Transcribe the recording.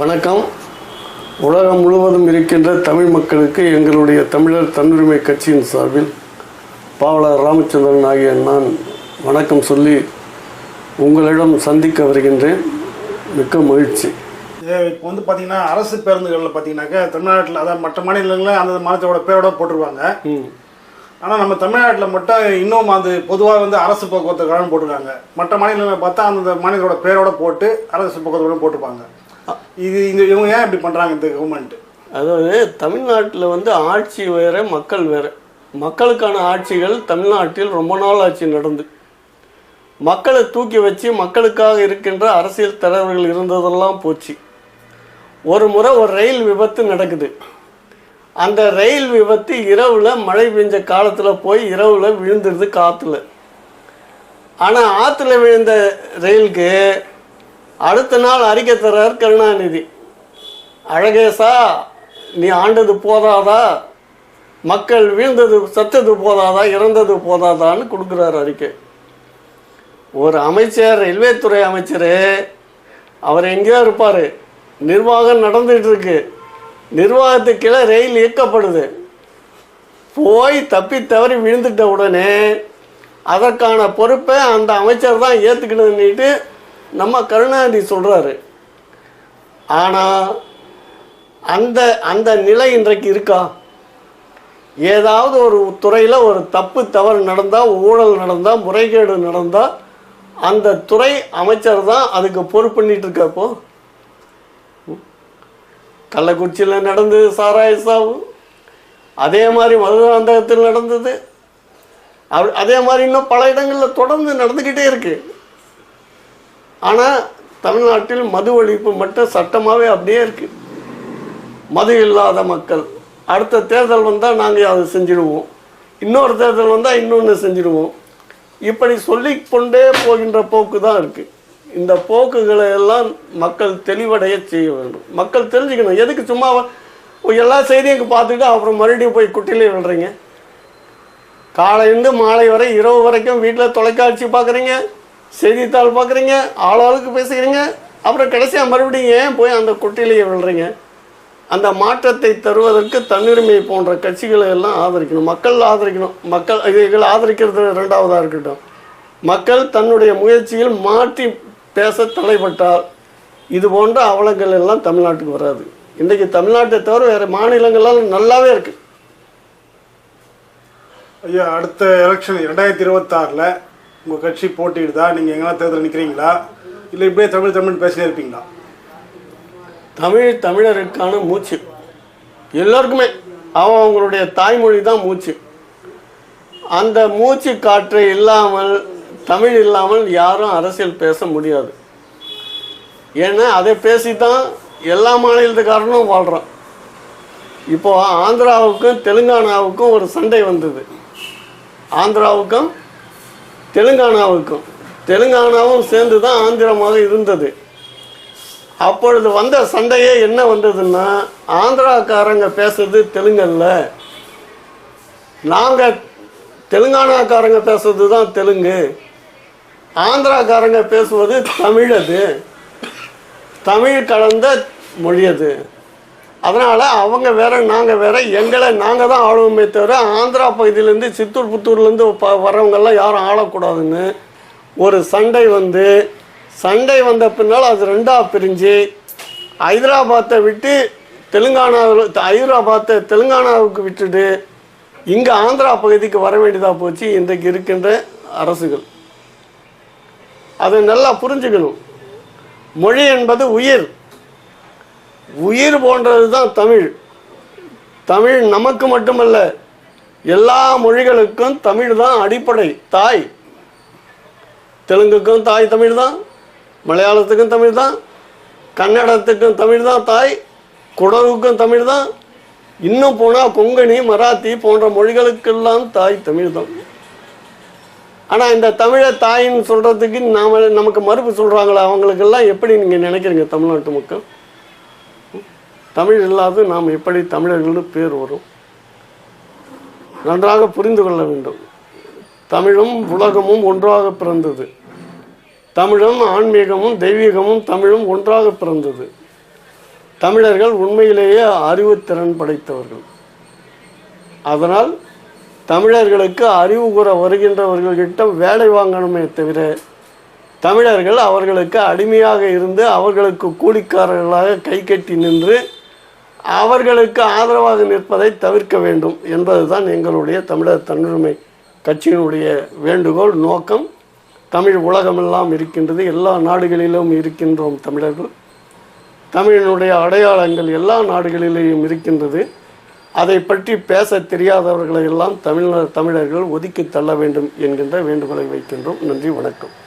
வணக்கம். உலகம் முழுவதும் இருக்கின்ற தமிழ் மக்களுக்கு எங்களுடைய தமிழர் தன்னுரிமை கட்சியின் சார்பில் பாவலர் ராமச்சந்திரன் ஆகிய நான் வணக்கம் சொல்லி உங்களிடம் சந்திக்க வருகின்றேன். மிக்க மகிழ்ச்சி. இப்போ வந்து பார்த்தீங்கன்னா அரசு பேருந்துகளில் பார்த்தீங்கன்னாக்கா தமிழ்நாட்டில் அதாவது மற்ற மாநிலங்களில் அந்த மாநிலத்தோட பேரோட போட்டிருவாங்க. ஆனால் நம்ம தமிழ்நாட்டில் மட்டும் இன்னும் அது பொதுவாக வந்து அரசு போக்குவரத்து கழகம் போட்டிருக்காங்க. மற்ற மாநிலங்களில் பார்த்தா அந்த மாநிலத்தோட பேரோட போட்டு அரசு போக்குவரத்து போட்டிருப்பாங்க இது இந்த இவங்க ஏன் இப்படி பண்ணுறாங்க இந்த கவர்மெண்ட் அதாவது தமிழ்நாட்டில் வந்து ஆட்சி வேறு மக்கள் வேறு. மக்களுக்கான ஆட்சிகள் தமிழ்நாட்டில் ரொம்ப நாள் ஆட்சி நடந்து. மக்களை தூக்கி வச்சு மக்களுக்காக இருக்கின்ற அரசியல் தலைவர்கள் இருந்ததெல்லாம் போச்சு. ஒரு முறை ஒரு ரயில் விபத்து நடக்குது. அந்த ரயில் விபத்து இரவில் மழை பெஞ்ச காலத்தில் போய் இரவில் விழுந்துருது காற்றுல ஆனால் ஆற்றுல விழுந்த ரயிலுக்கு அடுத்த நாள் அறிக்கை தர்றார் கருணாநிதி. அழகேசா நீ ஆண்டது போதாதா? மக்கள் வீழ்ந்தது சத்தது போதாதா? இறந்தது போதாதான்னு கொடுக்குறாரு அறிக்கை. ஒரு அமைச்சர் ரயில்வேத்துறை அமைச்சர் அவர் எங்கேயோ இருப்பார். நிர்வாகம் நடந்துகிட்டு இருக்கு நிர்வாகத்துக்கு கீழே ரயில் இயக்கப்படுது. போய் தப்பி தவறி விழுந்துட்ட உடனே அதற்கான பொறுப்பை அந்த அமைச்சர் தான் ஏற்றுக்கணுன்னுட்டு நம்ம கருணாநிதி சொல்கிறாரு ஆனால் அந்த அந்த நிலை இன்றைக்கு இருக்கா? ஏதாவது ஒரு துறையில் ஒரு தப்பு தவறு நடந்தால் ஊழல் நடந்தால் முறைகேடு நடந்தால் அந்த துறை அமைச்சர் தான் அதுக்கு பொறுப்பு இருக்கப்போ? கள்ளக்குறிச்சியில் நடந்தது சாராய சாவு. அதே மாதிரி மதுராந்தகத்தில் நடந்தது. அப்படி அதே மாதிரி இன்னும் பல இடங்களில் தொடர்ந்து நடந்துக்கிட்டே இருக்குது ஆனால் தமிழ்நாட்டில் மது ஒழிப்பு மட்டும் சட்டமாகவே அப்படியே இருக்குது மது இல்லாத மக்கள். அடுத்த தேர்தல் வந்தால் நாங்கள் அதை செஞ்சிடுவோம். இன்னொரு தேர்தல் வந்தால் இன்னொன்று செஞ்சிடுவோம். இப்படி சொல்லிக்கொண்டே போகின்ற போக்கு தான் இருக்குது இந்த போக்குகளை எல்லாம் மக்கள் தெளிவடைய செய்ய வேண்டும். மக்கள் தெரிஞ்சுக்கணும். எதுக்கு சும்மா எல்லா செய்தியும் பார்த்துட்டு அப்புறம் மறுபடியும் போய் குட்டிலே விடுறீங்க காலையிலேருந்து மாலை வரை இரவு வரைக்கும் வீட்டில் தொலைக்காட்சி பார்க்குறீங்க? செய்தித்தாள் பார்க்குறீங்க ஆளாளுக்கு பேசுகிறீங்க அப்புறம் கடைசியாக மறுபடியும் ஏன் போய் அந்த குட்டிலேயே விழுறீங்க? அந்த மாற்றத்தை தருவதற்கு தன்னுரிமை போன்ற கட்சிகளை எல்லாம் ஆதரிக்கணும். மக்கள் ஆதரிக்கணும். மக்கள் இதுகள் ஆதரிக்கிறது ரெண்டாவதாக இருக்கட்டும். மக்கள் தன்னுடைய முயற்சியில் மாற்றி பேச தலைப்பட்டால் இது போன்ற அவலங்கள் எல்லாம் தமிழ்நாட்டுக்கு வராது. இன்றைக்கி தமிழ்நாட்டை தவிர வேறு மாநிலங்களால் நல்லாவே இருக்குது ஐயா அடுத்த எலெக்ஷன் ரெண்டாயிரத்தி இருபத்தாறில் உங்கள் கட்சி போட்டியிடுதா? நீங்கள் எங்கன்னா தேர்தல் நிற்கிறீங்களா இல்லை இப்படியே தமிழ் தமிழ் பேசினே இருப்பீங்களா? தமிழ் தமிழருக்கான மூச்சு. எல்லோருக்குமே. அவன் அவங்களுடைய தாய்மொழி தான் மூச்சு. அந்த மூச்சு காற்று இல்லாமல் தமிழ் இல்லாமல் யாரும் அரசியல் பேச முடியாது. ஏன்னா அதை பேசி தான் எல்லா மாநிலத்துக்காரனும் வாழ்கிறான் இப்போது ஆந்திராவுக்கும் தெலுங்கானாவுக்கும் ஒரு சண்டை வந்தது. ஆந்திராவுக்கும் தெலுங்கானாவுக்கும். தெலுங்கானாவும் சேர்ந்து தான் ஆந்திரமாக இருந்தது. அப்பொழுது வந்த சண்டையே என்ன வந்ததுன்னா ஆந்திராக்காரங்க பேசுறது தெலுங்கல்ல நாங்கள் தெலுங்கானாக்காரங்க பேசுறது தான் தெலுங்கு. ஆந்திராக்காரங்க பேசுவது தமிழ் அது தமிழ் கலந்த மொழி அது அதனால் அவங்க வேற நாங்கள் வேற எங்களை நாங்கள் தான் ஆளுவோமே தவிர ஆந்திரா பகுதியிலேருந்து சித்தூர் புத்தூர்லேருந்து ப வரவங்கெல்லாம் யாரும் ஆளக்கூடாதுன்னு ஒரு சண்டை வந்து சண்டை வந்த பின்னால் அது ரெண்டாக பிரிஞ்சு ஹைதராபாத்தை விட்டு தெலுங்கானாவில் ஹைதராபாத்தை தெலுங்கானாவுக்கு விட்டுட்டு இங்கே ஆந்திரா பகுதிக்கு வர வேண்டியதாக போச்சு இன்றைக்கு இருக்கின்ற அரசுகள். அதை நல்லா புரிஞ்சுக்கணும். மொழி என்பது உயிர். உயிர் போன்றது தான் தமிழ். தமிழ் நமக்கு மட்டுமல்ல எல்லா மொழிகளுக்கும் தமிழ் தான் அடிப்படை தாய். தெலுங்குக்கும் தாய் தமிழ் தான் மலையாளத்துக்கும் தமிழ் தான் கன்னடத்துக்கும் தமிழ் தான் தாய் குடவுக்கும் தமிழ் தான் இன்னும் போனால் கொங்கணி மராத்தி போன்ற மொழிகளுக்கெல்லாம் தாய் தமிழ் தான் ஆனால் இந்த தமிழை தாயின்னு சொல்கிறதுக்கு நாம் நமக்கு மறுப்பு சொல்கிறாங்களா அவங்களுக்கெல்லாம் எப்படி நீங்கள் நினைக்கிறீங்க தமிழ்நாட்டு மக்கள்? தமிழ் இல்லாது நாம் எப்படி தமிழர்கள்னு பேர் வரும்? நன்றாக புரிந்து கொள்ள வேண்டும். தமிழும் உலகமும் ஒன்றாக பிறந்தது. தமிழும் ஆன்மீகமும் தெய்வீகமும் தமிழும் ஒன்றாக பிறந்தது. தமிழர்கள் உண்மையிலேயே அறிவுத்திறன் படைத்தவர்கள். அதனால் தமிழர்களுக்கு அறிவு கூற வருகின்றவர்கள்கிட்ட வேலை வாங்கணுமே தவிர தமிழர்கள் அவர்களுக்கு அடிமையாக இருந்து அவர்களுக்கு கூலிக்காரர்களாக கை கட்டி நின்று அவர்களுக்கு ஆதரவாக நிற்பதை தவிர்க்க வேண்டும் என்பதுதான் எங்களுடைய தமிழர் தன்னுரிமை கட்சியினுடைய வேண்டுகோள் நோக்கம். தமிழ் உலகமெல்லாம் இருக்கின்றது. எல்லா நாடுகளிலும் இருக்கின்றோம் தமிழர்கள். தமிழினுடைய அடையாளங்கள் எல்லா நாடுகளிலேயும் இருக்கின்றது. அதை பற்றி பேச தெரியாதவர்களை எல்லாம் தமிழர் தமிழர்கள் ஒதுக்கி தள்ள வேண்டும் என்கின்ற வேண்டுகோளை வைக்கின்றோம். நன்றி வணக்கம்.